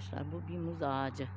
arkadaşlar. Bu bir muz ağacı.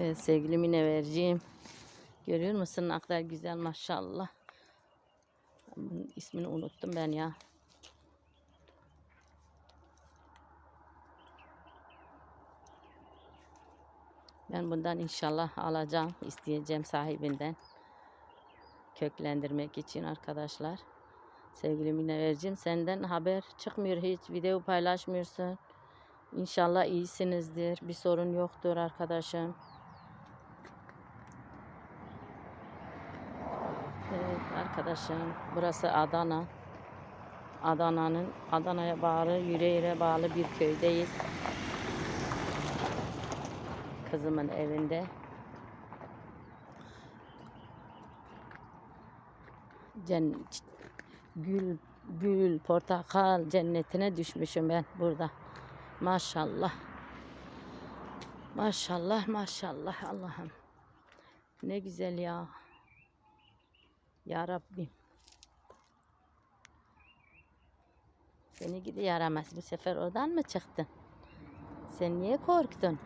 Evet sevgili Mineverciğim. Görüyor musun ne kadar güzel maşallah. Bunun ismini unuttum ben ya. Ben bundan inşallah alacağım, isteyeceğim sahibinden. Köklendirmek için arkadaşlar. Sevgili Mineverciğim senden haber çıkmıyor hiç. Video paylaşmıyorsun. İnşallah iyisinizdir. Bir sorun yoktur arkadaşım. Evet arkadaşım burası Adana. Adana'nın Adana'ya bağlı, Yüreğir'e bağlı bir köydeyiz. Kızımın evinde. Cen gül, gül, portakal cennetine düşmüşüm ben burada. Maşallah. Maşallah, maşallah Allah'ım. Ne güzel ya. Ya Rabbim. Seni gidi yaramaz. Bu sefer oradan mı çıktın? Sen niye korktun?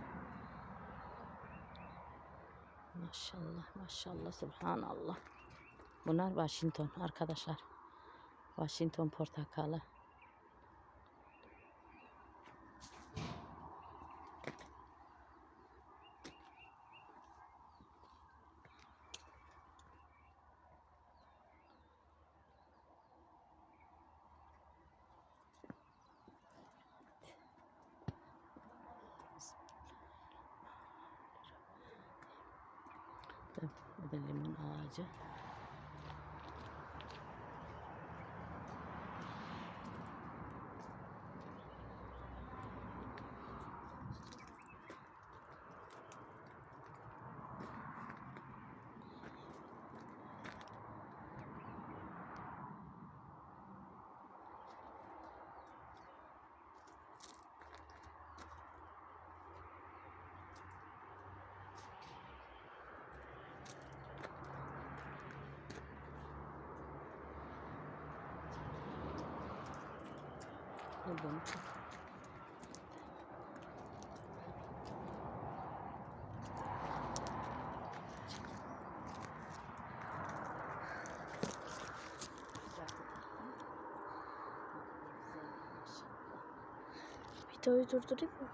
Maşallah, maşallah, subhanallah. Bunlar Washington arkadaşlar. Washington portakalı. Bu da limon ağacı. Buradan. Videoyu durdurayım mı?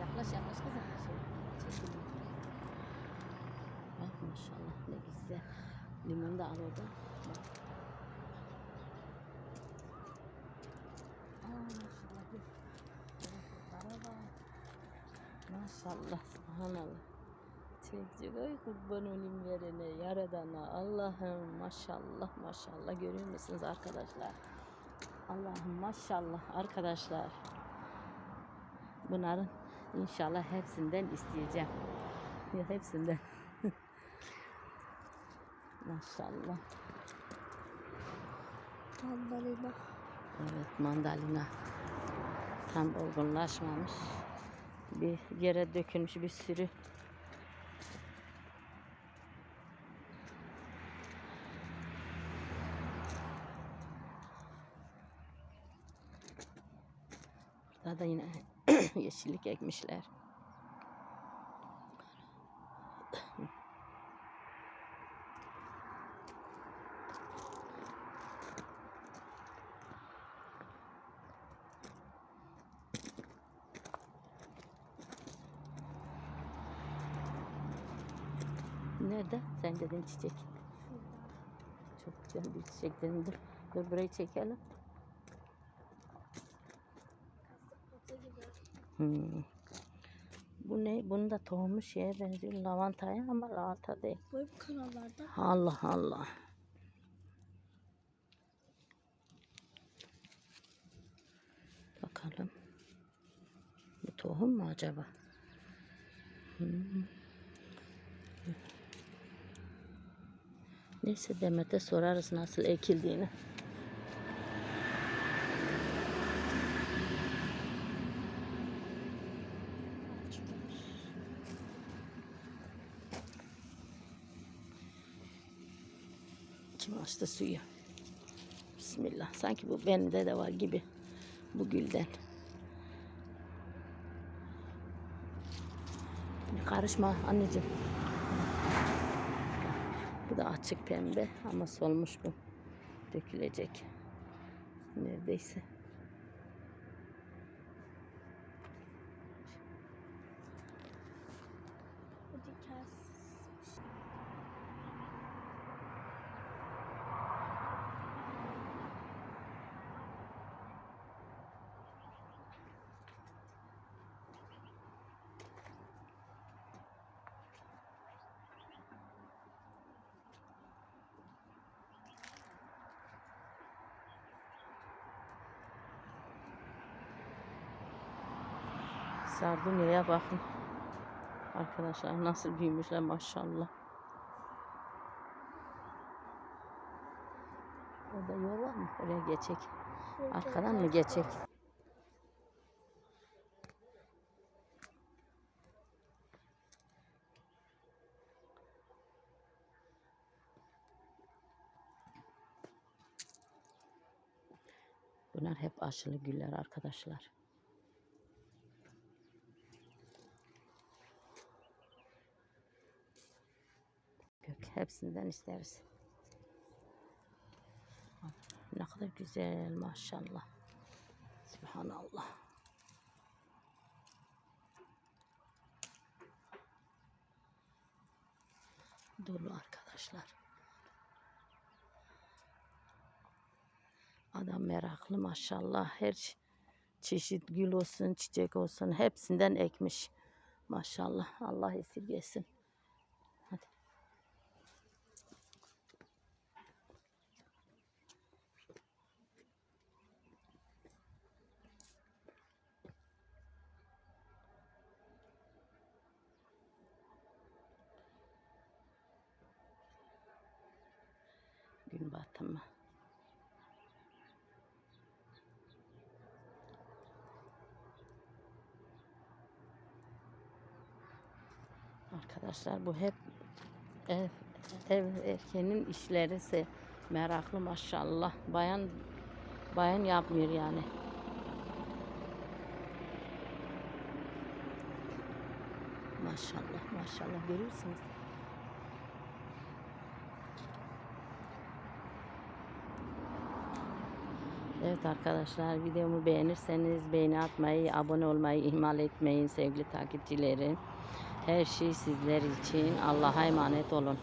Yaklaş yaklaş kızım. Şey, çekil. Bak maşallah ne güzel. Limonu da al oradan. Maşallah. Subhanallah. Çocuk ay kurban olayım verene, yaradana. Allah'ım maşallah maşallah. Görüyor musunuz arkadaşlar? Allah'ım maşallah arkadaşlar. Bunların inşallah hepsinden isteyeceğim. Hepsinden. Maşallah. Mandalina. Evet mandalina. Tam olgunlaşmamış. Bir yere dökülmüş bir sürü. Burada da yine yeşillik ekmişler. Nerede? Sen dedin çiçek. Çok güzel bir çiçek dedin. Dur, dur burayı çekelim. Hmm. Bu ne? Bunun da tohumu şeye benziyor. Lavantaya ama lavanta değil. Bu hep kanallarda. Allah Allah. Bakalım. Bu tohum mu acaba? Hmm. Neyse Demet'e sorarız nasıl ekildiğini. Kim açtı suyu? Bismillah. Sanki bu bende de var gibi. Bu gülden. Karışma anneciğim. Bu da açık pembe ama solmuş bu. Dökülecek. Neredeyse. Bu dikensiz. Sardunya'ya bakın. Arkadaşlar nasıl büyümüşler maşallah. Orada yol var mı? Oraya geçecek. Arkadan mı geçecek? Bunlar hep aşılı güller arkadaşlar. Hepsinden isteriz. Ne kadar güzel maşallah. Subhanallah. Dolu arkadaşlar. Adam meraklı maşallah. Her çeşit gül olsun, çiçek olsun hepsinden ekmiş. Maşallah. Allah esirgesin. Arkadaşlar bu hep ev, ev erkeğinin işleri meraklı maşallah. Bayan bayan yapmıyor yani. Maşallah maşallah görürsünüz. Evet arkadaşlar videomu beğenirseniz beğeni atmayı, abone olmayı ihmal etmeyin sevgili takipçilerim. Her şey sizler için. Allah'a emanet olun.